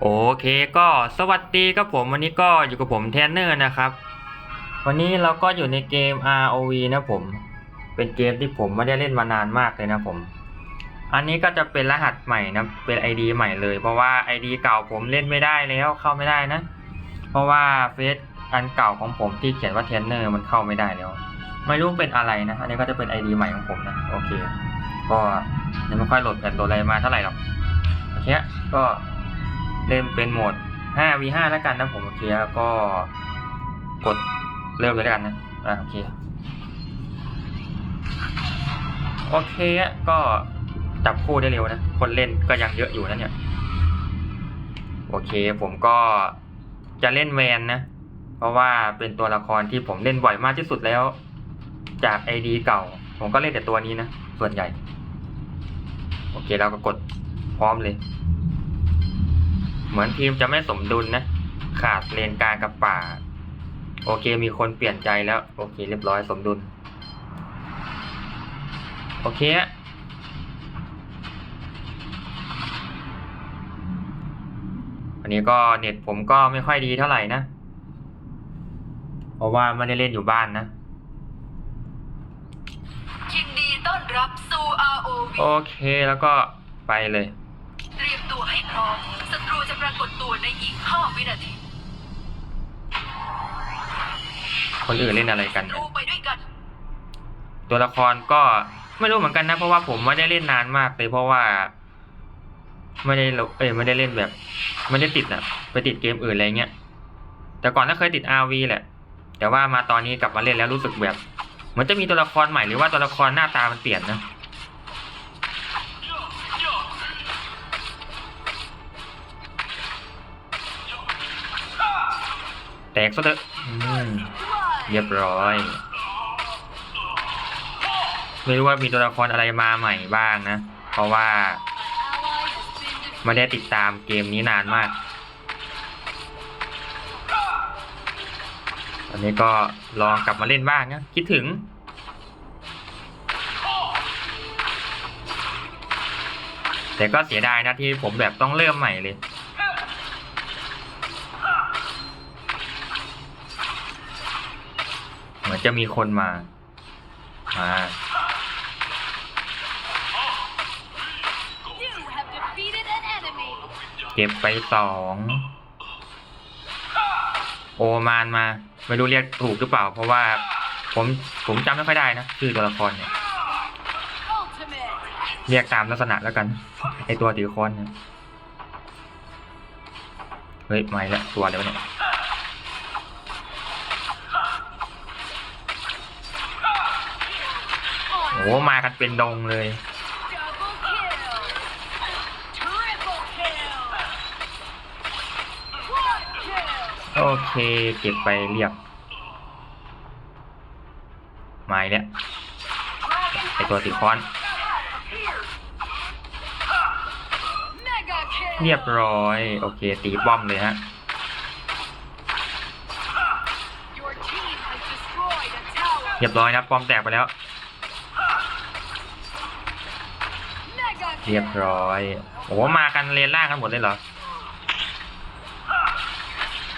โอเคก็สวัสดีครับผมวันนี้ก็อยู่กับผมเทนเนอร์นะครับ วันนี้เราก็อยู่ในเกม ROV นะผม เป็นเกมที่ผมไม่ได้เล่นมานานมากเลยนะผม อันนี้ก็จะเป็นรหัสใหม่นะเป็น ID ใหม่เลย เพราะว่า ID เก่าผมเล่นไม่ได้แล้วเข้าไม่ได้นะ เพราะว่าเฟซอันเก่าของผมที่เขียนว่าเทนเนอร์มันเข้าไม่ได้แล้ว ไม่รู้เป็นอะไรนะ อันนี้ก็จะเป็น ID ใหม่ของผมนะโอเค ก็ยังไม่ค่อยโหลดแผ่นโหลดอะไรมาเท่าไหร่หรอกโอเคก็ เล่นเป็นโหมด 5v5 แล้วกันนะผมโอเคแล้วก็กดเริ่มเลยแล้วกันนะอะโอเคโอเคก็จับคู่ได้เร็วนะ คนเล่นก็ยังเยอะอยู่นะเนี่ย โอเคผมก็จะเล่นแวนนะ เพราะว่าเป็นตัวละครที่ผมเล่นบ่อยมากที่สุดแล้ว จากไอดีเก่า ผมก็เล่นแต่ตัวนี้นะ ส่วนใหญ่ โอเคเราก็กดพร้อมเลย เหมือนทีมจะไม่สมดุลนะ ขาดเลนกลางกับป่า โอเคมีคนเปลี่ยนใจแล้ว โอเค เรียบร้อยสมดุล โอเคอะอันนี้ก็เน็ตผมก็ไม่ค่อยดีเท่าไหร่นะ เพราะว่าไม่ได้เล่นอยู่บ้านนะยินดีต้อนรับสู่ ROV โอเคแล้วก็ไปเลยเตรี ยมตัวให้พร้อม ศัตรูจะปรากฏตัวในอีก 5 วินาทีคนอื่นเล่นอะไรกันเนี่ยรู้ไปด้วยกัน ตัวละครก็ไม่รู้เหมือนกันนะ เพราะว่าผมไม่ได้เล่นนานมากเลยเพราะว่า ไม่ได้ลงเอ้ยไม่ได้เล่นแบบ ไม่ได้ติดอะไปติดเกมอื่นอะไรเงี้ยแต่ก่อนก็เคยติด RV แหละ แต่ว่ามาตอนนี้กลับมาเล่นแล้วรู้สึกแบบเหมือนจะมีตัวละครใหม่หรือว่าตัวละครหน้าตามันเปลี่ยนนะ แตกซะเถอะอืมเรียบร้อย ไม่รู้ว่ามีตัวละครอะไรมาใหม่บ้างนะ เพราะว่าไม่ได้ติดตามเกมนี้นานมาก ตอนนี้ก็ลองกลับมาเล่นบ้างนะ คิดถึง แต่ก็เสียดายนะที่ผมแบบต้องเริ่มใหม่เลย เห มือนจะมีคนมา มาเก็บไปสอง โอมานมา ไม่รู้เรียกถูกหรือเปล่า เพราะว่าผมผมจำไม่ค่อยได้นะชื่อตัวละครเนี่ย Ultimate เรียกตามลักษณะแล้วกัน ไอตัวถือคอนเนี่ย เฮ้ยไม่ละตัวอะไรวเนี่ย โอ้มากันเป็นดงเลย โอเค เก็บไปเรียบไม่แล้วไอตัวถือคอน เรียบร้อย โอเค ตีป้อมเลยฮะเรียบร้อยนะป้อมแตกไปแล้ว Mega เรียบร้อย โอ้มากันเลนล่างกันหมดเลยเหรอ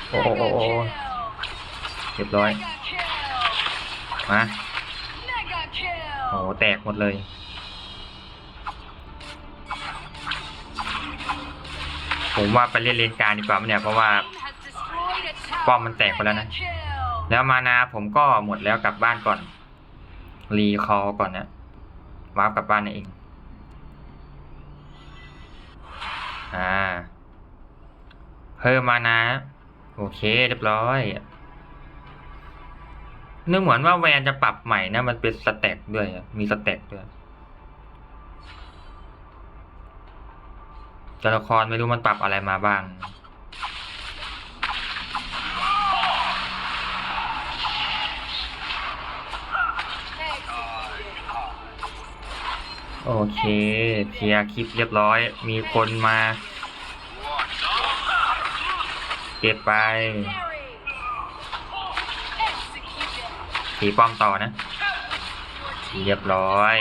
โอ้โอ้โอ้เรียบร้อย มา โอ้แตกหมดเลย ผมว่าไปเล่นเลนกลางดีกว่าเนี่ย เพราะว่าป้อมมันแตกไปแล้วนะ แล้วมานาผมก็หมดแล้วกลับบ้านก่อน รีคอลก่อนนะวาร์ปกลับบ้านเอง อ่า เพิ่มมานะ โอเคเรียบร้อยนึกเหมือนว่าแวนจะปรับใหม่นะ มันเป็นสเต็กด้วยมีสเต็กด้วยตัวละครไม่รู้มันปรับอะไรมาบ้าง โอเคเคลียร์คลิปเรียบร้อย มีคนมา เก็บไปตีป้อมต่อนะ เรียบร้อย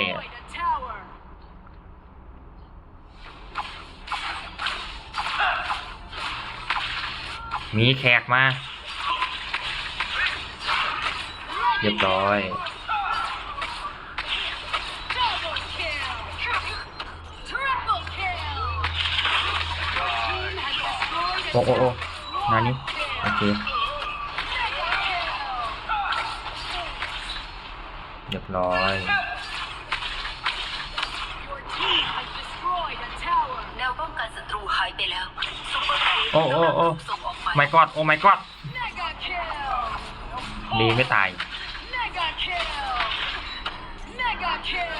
มีแขกมา เรียบร้อย อ้โอ้โอ้นานี่โอเคเรียบร้อย แนวป้องกันศัตรูหายไปแล้วซุปเปอร์ครีปโอ้โอ้โอ้ส่งออกไป ไม่กอดโอ้ไม่กอด Mega kill. ดีไม่ตาย Mega kill. Mega kill.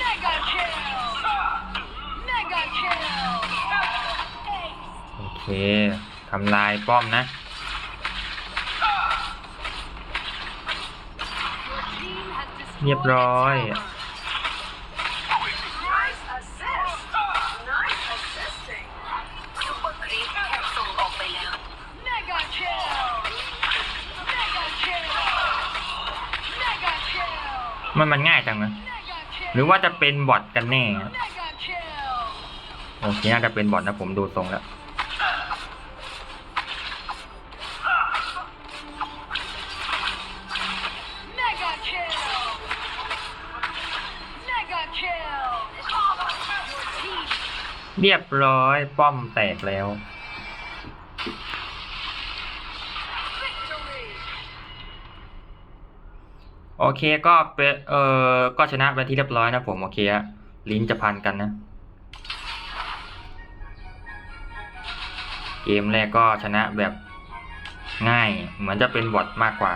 Mega kill. Mega kill. Ace. โอ เคทำลายป้อมนะเรียบร้อยมันมันง่ายจังนะหรือว่าจะเป็นบอทกันแน่ โอเคน่าจะเป็นบอทนะผมดูทรงแล้ว เรียบร้อยป้อมแตกแล้ว โอเคก็เป็นเออก็ชนะไปที่เรียบร้อยนะผม โอเคอะลิ้นจะพันกันนะ เกมแรกก็ชนะแบบง่าย เหมือนจะเป็นบอทมากกว่า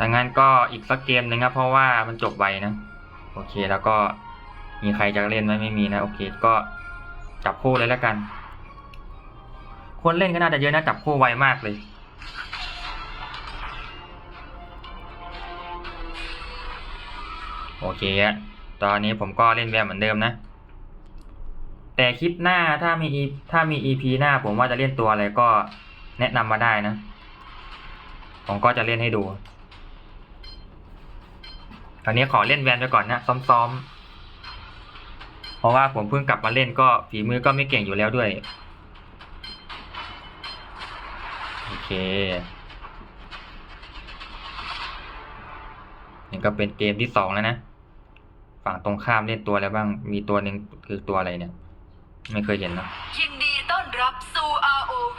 ดังนั้นก็อีกสักเกมหนึ่งครับเพราะว่ามันจบไวนะ โอเคแล้วก็ มีใครจะเล่นไหมไม่มีนะโอเคก็จับคู่เลยแล้วกัน คนเล่นก็น่าจะเยอะนะจับคู่ไวมากเลย โอเคอะตอนนี้ผมก็เล่นแบบเหมือนเดิมนะ แต่คลิปหน้าถ้ามีถ้ามี EP หน้าผมว่าจะเล่นตัวอะไรก็แนะนำมาได้นะ ผมก็จะเล่นให้ดูตอนนี้ขอเล่นแวนไปก่อนนะซ้อมๆ เพราะว่าผมเพิ่งกลับมาเล่นก็ฝีมือก็ไม่เก่งอยู่แล้วด้วย โอเคนี่ก็เป็นเกมที่สองแล้วนะ ฝั่งตรงข้ามเล่นตัวอะไรบ้าง มีตัวหนึ่งคือตัวอะไรเนี่ย ไม่เคยเห็นนะยินดีต้อนรับสู่ ROV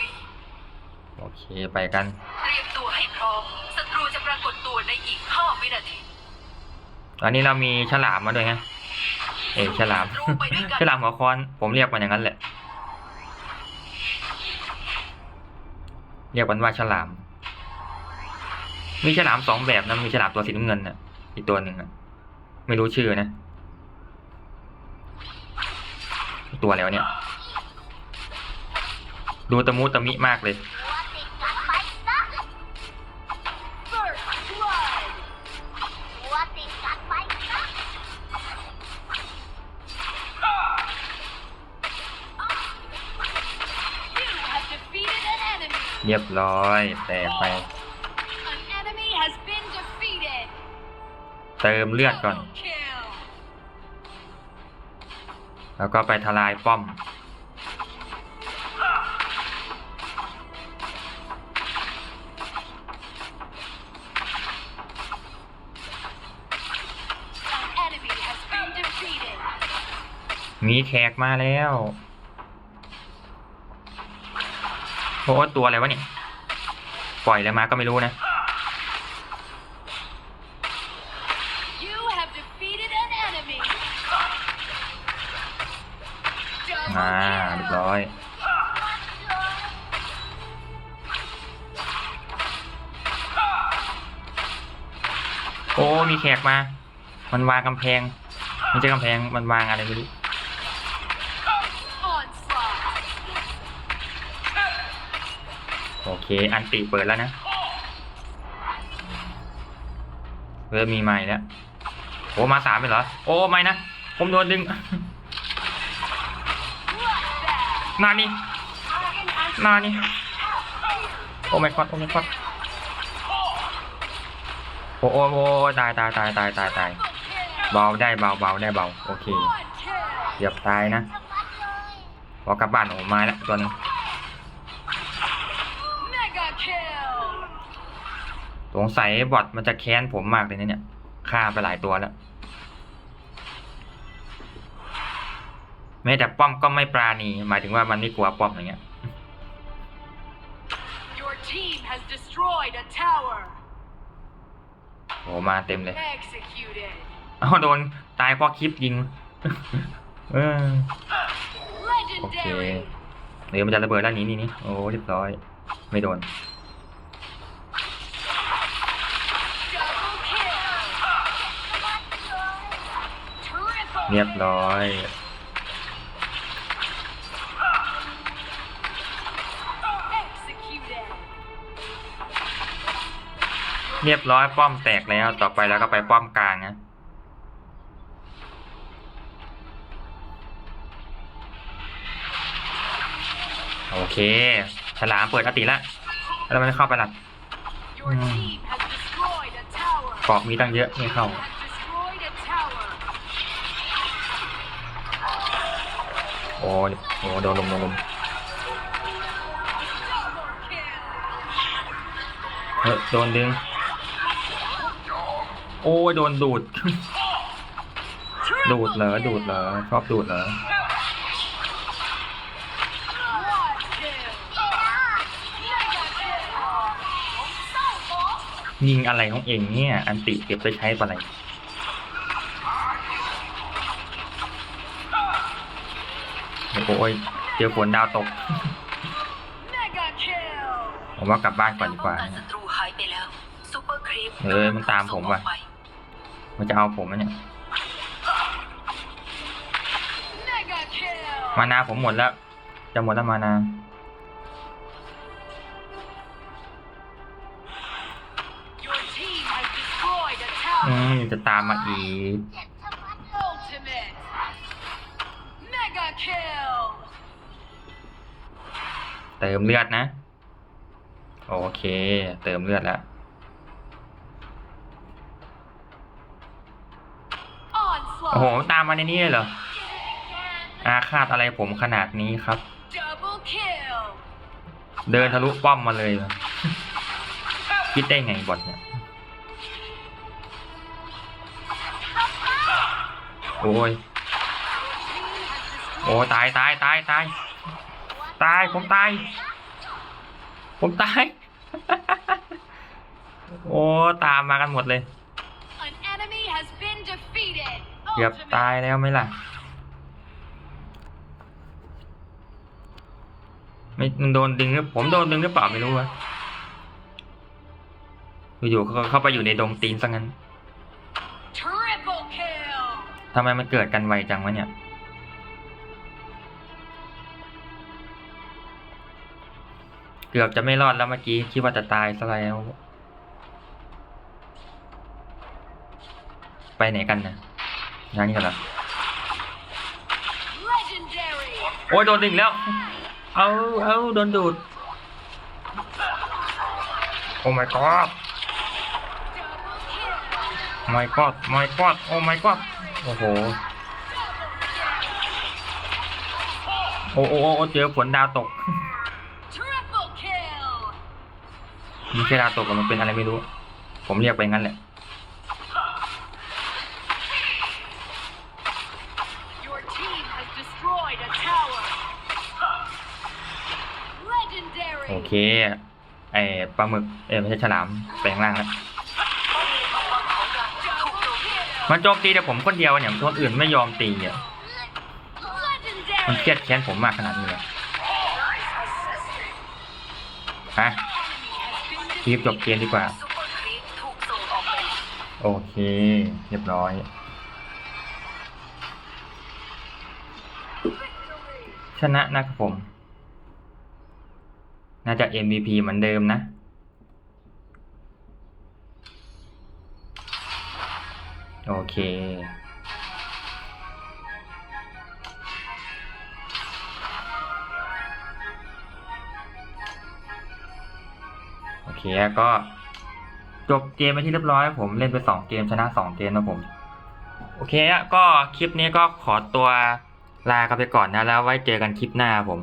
โอเคไปกัน เตรียมตัวให้พร้อม ศัตรูจะปรากฏตัวในอีก5วินาที ตอนนี้เรามีฉลามมาด้วยไงเอ้ยฉลาม ฉลามหัวค้อน ผมเรียกมันอย่างนั้นแหละ เรียกมันว่าฉลาม มีฉลามสองแบบนะ มีฉลามตัวสีน้ำเงินน่ะอีกตัวหนึ่งอะไม่รู้ชื่อนะ ตัวแล้วะเนี่ย ดูตะมุตะมิมากเลย เรียบร้อย แตกไป An enemy has been defeated เติมเลือดก่อน Double kill แล้วก็ไปทลายป้อม An enemy has been defeated มีแขกมาแล้วโอ้ตัวอะไรวะเนี่ย ปล่อยอะไรมาก็ไม่รู้นะ You have defeated an enemy อ่า Double เรียบ kill ร้อยโอ้มีแขกมา มันวางกำแพงไม่ใช่กำแพง มันวางอะไรไม่รู้ โอเค อันติเปิดแล้วนะเริ่มมีใหม่แล้วโอ้มาสามเป็นเหรอ โอ้ไม่นะ ผมโดนดึงนานี่นานี่โอ้ไม่กอดโอ้ไม่กอดโอ้โอ้โอ้ตายตายตายตายตายตายเบาได้เบาเบาได้เบาโอเค Quad kill เกือบตายนะ Double อกลับบ้านโอ้มาแล้วตัวนึง Mega kill. สงสัยบอทมันจะแค้นผมมากเลยนะเนี่ยฆ่าไปหลายตัวแล้วแม้แต่ป้อมก็ไม่ปราณี หมายถึงว่ามันไม่กลัวป้อมอย่างเงี้ย Your team has destroyed a tower. โอ้มาเต็มเลย Executed. เอาโดนตายเพราะคลิปยิง เออ โอเค Legendary. เดี๋ยวมันจะระเบิดด้านนี้นี่นี่โอ้เรียบร้อย ไม่โดน เรียบร้อยเรียบร้อยป้อมแตกแล้วต่อไปแล้วก็ไปป้อมกลางนะโอเค ฉลามเปิดอติละแล้วมันเข้าไปหลัก Your Hmm. team has destroyed a tower. เกาะมีตั้งเยอะไม่เข้า โอ้ยโอ้โดนลมโดนลมเฮ้ยโดนดึง โอ้ยโดนดูด ดูดเหรอ ดูดเหรอ ชอบดูดเหรอ ยิงอะไรของเองเนี่ย อันติเก็บไปใช้ปะอะไร โอ้ยเจอฝนดาวตก ผมว่ากลับบ้านก่อนดีกว่าป้ยไปแล้วซูเออมันตามผมว่ะ มันจะเอาผมนะเนี่ย มานาผมหมดแล้ว จะหมดแล้วมานาอืมจะตามมาอีก kill. เติมเลือดนะ โอเค เติมเลือดแล้ว โอ้โห Onslaught. ตามมาในนี้เลยเหรอ อาฆาตอะไรผมขนาดนี้ครับ Double kill. เดินทะลุป้อมมาเลยเหรอคิดได้ไงบอทเนี่ย โอ้ย โอ้ตายตายตายตายตายผมตาย ผมตาย โอ้ตามมากันหมดเลย An enemy has been defeated. เกือบตายแล้วไหมล่ะไม่มันโดนดึงหรือผมโดนดึงหรือเปล่าไม่รู้วะอยู่ๆเขาเข้าไปอยู่ในดงตีนซะงั้น Triple kill. ทำไมมันเกิดกันไวจังวะเนี่ย เกือบจะไม่รอดแล้วเมื่อกี้คิดว่าจะตายซะแล้ว ไปไหนกันนะอย่างนี้กันเหรอ Legendary. โอ้ยโดนดึงแล้ว เอาเอาโดนดูด โอ้ my god Double kill. my god my god โอ้ my god โอ้โห โอ้โอ้โอ้โอ้เจอฝนดาวตก Triple kill. มันแค่ดาวตกหรือมันเป็นอะไรไม่รู้ ผมเรียกไปงั้นแหละ Your team has destroyed a tower. Legendary. โอเค ไอ้ปลาหมึก เอ้ยไม่ใช่ฉลาม แปลงร่างแล้ว Double kill. มันโจมตีแต่ผมคนเดียวเนี่ยคนอื่นไม่ยอมตีอะมันเครียด Legendary. แค้นผมมากขนาดนี้เลยฮะ คลิปจบเกมดีกว่า โอเค เรียบร้อย ชนะนะครับผม น่าจะ MVP เหมือนเดิมนะโอเค เคก็จบเกมไปที่เรียบร้อยผมเล่นไปสองเกมชนะสองเกมนะผม โอเคอะก็คลิปนี้ก็ขอตัวลากันไปก่อนนะแล้วไว้เจอกันคลิปหน้าผม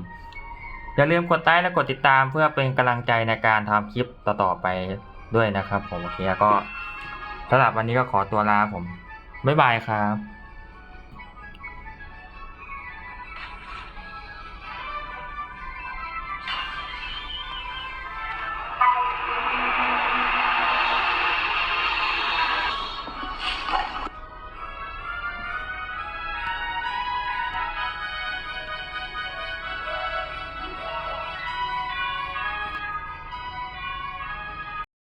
อย่าลืมกดไลค์และกดติดตามเพื่อเป็นกำลังใจในการทำคลิปต่อๆไปด้วยนะครับ ผมโอเคก็สำหรับวันนี้ก็ขอตัวลาผมบ๊ายบายครับ